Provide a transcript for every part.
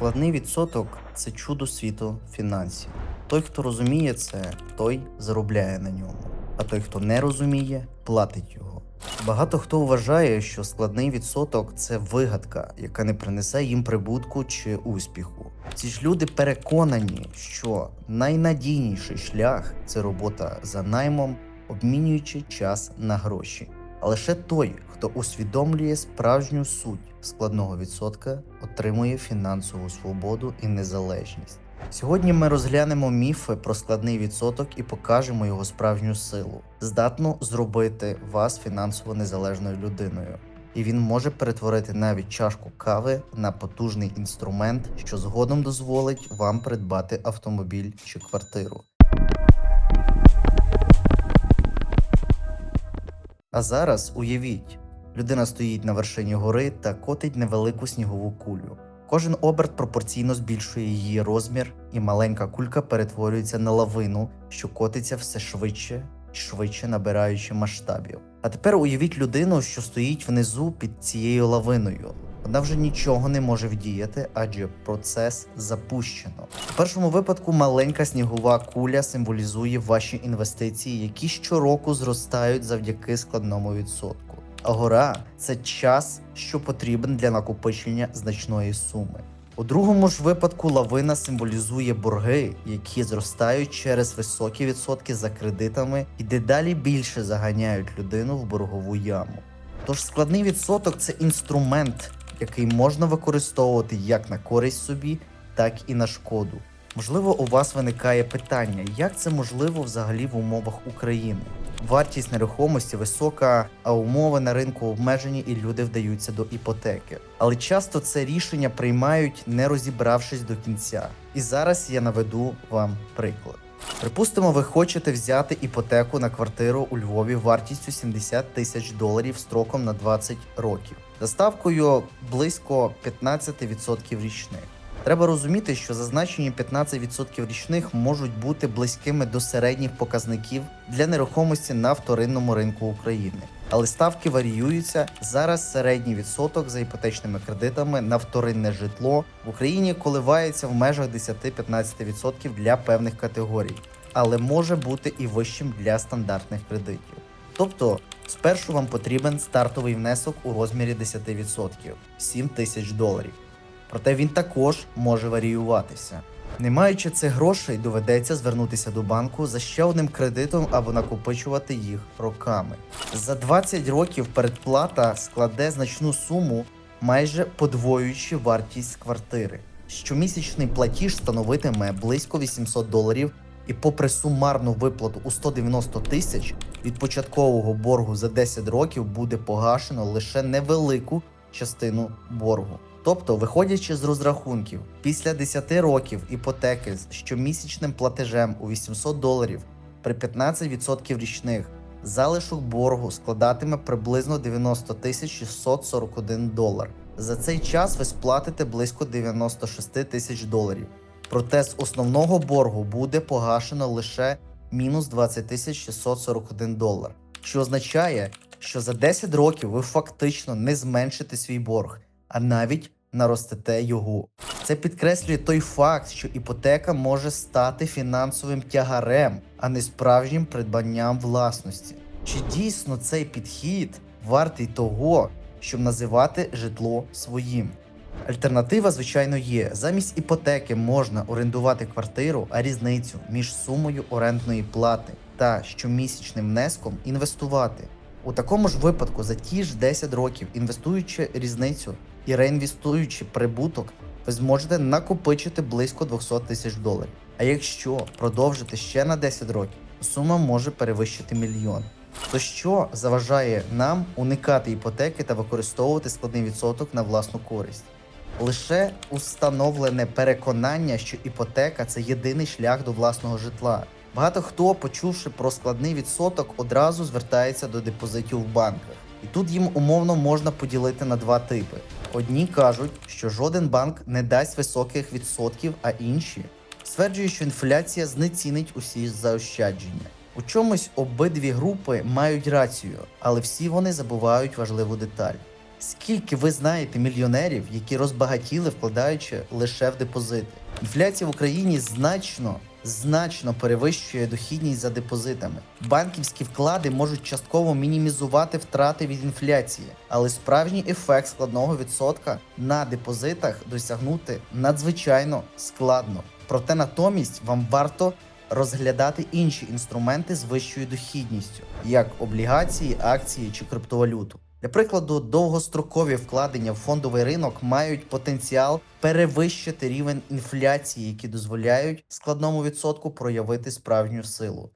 Складний відсоток це чудо світу фінансів. Той, хто розуміє це, той заробляє на ньому. А той, хто не розуміє, платить його. Багато хто вважає, що складний відсоток це вигадка, яка не принесе їм прибутку чи успіху. Ці ж люди переконані, що найнадійніший шлях це робота за наймом, обмінюючи час на гроші. А лише той, хто усвідомлює справжню суть складного відсотка, отримує фінансову свободу і незалежність. Сьогодні ми розглянемо міфи про складний відсоток і покажемо його справжню силу, здатну зробити вас фінансово незалежною людиною. І він може перетворити навіть чашку кави на потужний інструмент, що згодом дозволить вам придбати автомобіль чи квартиру. А зараз уявіть, людина стоїть на вершині гори та котить невелику снігову кулю. Кожен оберт пропорційно збільшує її розмір, і маленька кулька перетворюється на лавину, що котиться все швидше і швидше набираючи масштабів. А тепер уявіть людину, що стоїть внизу під цією лавиною. Вона вже нічого не може вдіяти, адже процес запущено. У першому випадку маленька снігова куля символізує ваші інвестиції, які щороку зростають завдяки складному відсотку. А гора це час, що потрібен для накопичення значної суми. У другому ж випадку лавина символізує борги, які зростають через високі відсотки за кредитами і дедалі більше заганяють людину в боргову яму. Тож складний відсоток це інструмент, який можна використовувати як на користь собі, так і на шкоду. Можливо, у вас виникає питання, як це можливо взагалі в умовах України? Вартість нерухомості висока, а умови на ринку обмежені, і люди вдаються до іпотеки. Але часто це рішення приймають, не розібравшись до кінця. І зараз я наведу вам приклад. Припустимо, ви хочете взяти іпотеку на квартиру у Львові вартістю 70 тисяч доларів строком на 20 років, за близько 15% річних. Треба розуміти, що зазначені 15% річних можуть бути близькими до середніх показників для нерухомості на вторинному ринку України. Але ставки варіюються. Зараз середній відсоток за іпотечними кредитами на вторинне житло в Україні коливається в межах 10-15% для певних категорій, але може бути і вищим для стандартних кредитів. Тобто, спершу вам потрібен стартовий внесок у розмірі 10% 7 тисяч доларів проте він також може варіюватися. Не маючи цих грошей, доведеться звернутися до банку за ще одним кредитом або накопичувати їх роками. За 20 років передплата складе значну суму, майже подвоюючи вартість квартири. Щомісячний платіж становитиме близько 800 доларів, і попри сумарну виплату у 190 тисяч від початкового боргу за 10 років буде погашено лише невелику частину боргу. Тобто, виходячи з розрахунків, після 10 років іпотеки з щомісячним платежем у 800 доларів при 15% річних залишок боргу складатиме приблизно 90 тисяч 641 долар. За цей час ви сплатите близько 96 тисяч доларів. Проте з основного боргу буде погашено лише мінус 20 тисяч 641 долар, що означає, що за 10 років ви фактично не зменшите свій борг а навіть наростете його. Це підкреслює той факт, що іпотека може стати фінансовим тягарем, а не справжнім придбанням власності. Чи дійсно цей підхід вартий того, щоб називати житло своїм? Альтернатива, звичайно, є. Замість іпотеки можна орендувати квартиру, а різницю між сумою орендної плати та щомісячним внеском інвестувати. У такому ж випадку за ті ж 10 років, інвестуючи різницю і реінвестуючи прибуток, ви зможете накопичити близько 200 тисяч доларів. А якщо продовжити ще на 10 років, сума може перевищити мільйон. То що заважає нам уникати іпотеки та використовувати складний відсоток на власну користь? Лише установлене переконання, що іпотека це єдиний шлях до власного житла. Багато хто, почувши про складний відсоток, одразу звертається до депозитів в банках. І тут їм умовно можна поділити на два типи: одні кажуть, що жоден банк не дасть високих відсотків, а інші стверджують, що інфляція знецінить усі заощадження. У чомусь обидві групи мають рацію, але всі вони забувають важливу деталь. Скільки ви знаєте мільйонерів, які розбагатіли, вкладаючи лише в депозити? Інфляція в Україні значно, значно перевищує дохідність за депозитами. Банківські вклади можуть частково мінімізувати втрати від інфляції, але справжній ефект складного відсотка на депозитах досягнути надзвичайно складно. Проте натомість вам варто розглядати інші інструменти з вищою дохідністю, як облігації, акції чи криптовалюту. Для прикладу, довгострокові вкладення в фондовий ринок мають потенціал перевищити рівень інфляції, які дозволяють складному відсотку проявити справжню силу.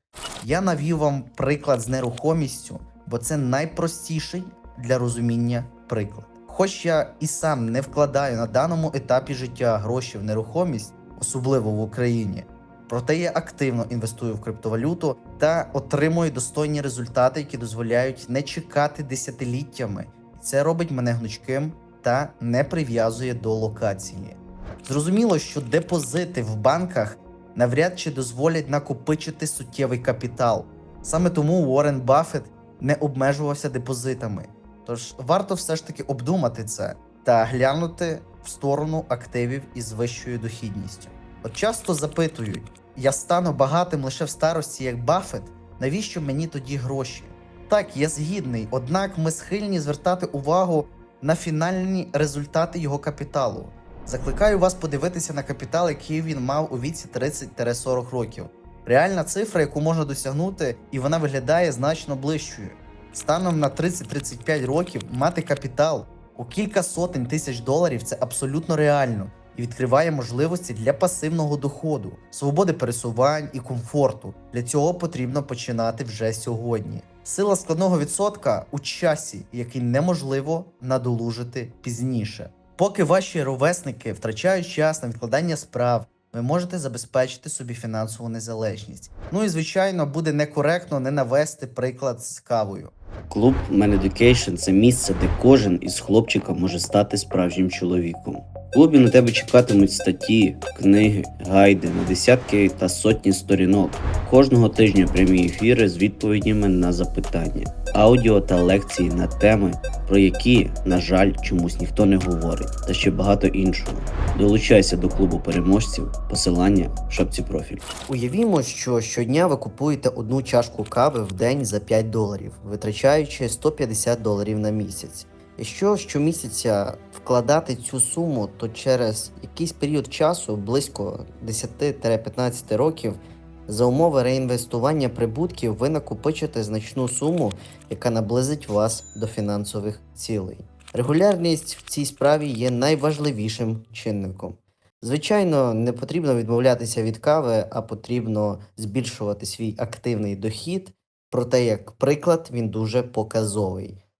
Я навів вам приклад з нерухомістю, бо це найпростіший для розуміння приклад. Хоч я і сам не вкладаю на даному етапі життя гроші в нерухомість, особливо в Україні, проте я активно інвестую в криптовалюту та отримую достойні результати, які дозволяють не чекати десятиліттями. Це робить мене гнучким та не прив'язує до локації. Зрозуміло, що депозити в банках навряд чи дозволять накопичити суттєвий капітал. Саме тому Уоррен Баффет не обмежувався депозитами. Тож варто все ж таки обдумати це та глянути в сторону активів із вищою дохідністю. От часто запитують: я стану багатим лише в старості, як Баффет, навіщо мені тоді гроші? Так, я згідний, однак ми схильні звертати увагу на фінальні результати його капіталу. Закликаю вас подивитися на капітал, який він мав у віці 30-40 років. Реальна цифра, яку можна досягнути, і вона виглядає значно ближчою. Станом на 30-35 років мати капітал у кілька сотень тисяч доларів це абсолютно реально і відкриває можливості для пасивного доходу, свободи пересувань і комфорту. Для цього потрібно починати вже сьогодні. Сила складного відсотка у часі, який неможливо надолужити пізніше. Поки ваші ровесники втрачають час на відкладання справ, ви можете забезпечити собі фінансову незалежність. Ну і звичайно, буде некоректно не навести приклад з кавою. Клуб Man Education – це місце, де кожен із хлопчика може стати справжнім чоловіком. Клубі на тебе чекатимуть статті, книги, гайди на десятки та сотні сторінок. Кожного тижня прямі ефіри з відповідями на запитання, аудіо та лекції на теми, про які, на жаль, чомусь ніхто не говорить, та ще багато іншого. Долучайся до клубу переможців, посилання в шапці профіль. Уявімо, що щодня ви купуєте одну чашку кави в день за 5 доларів, витрачаючи 150 доларів на місяць. Якщо щомісяця вкладати цю суму, то через якийсь період часу, близько 10-15 років, за умови реінвестування прибутків ви накопичите значну суму, яка наблизить вас до фінансових цілей. Регулярність в цій справі є найважливішим чинником. Звичайно, не потрібно відмовлятися від кави, а потрібно збільшувати свій активний дохід. Проте, як приклад, він дуже показовий.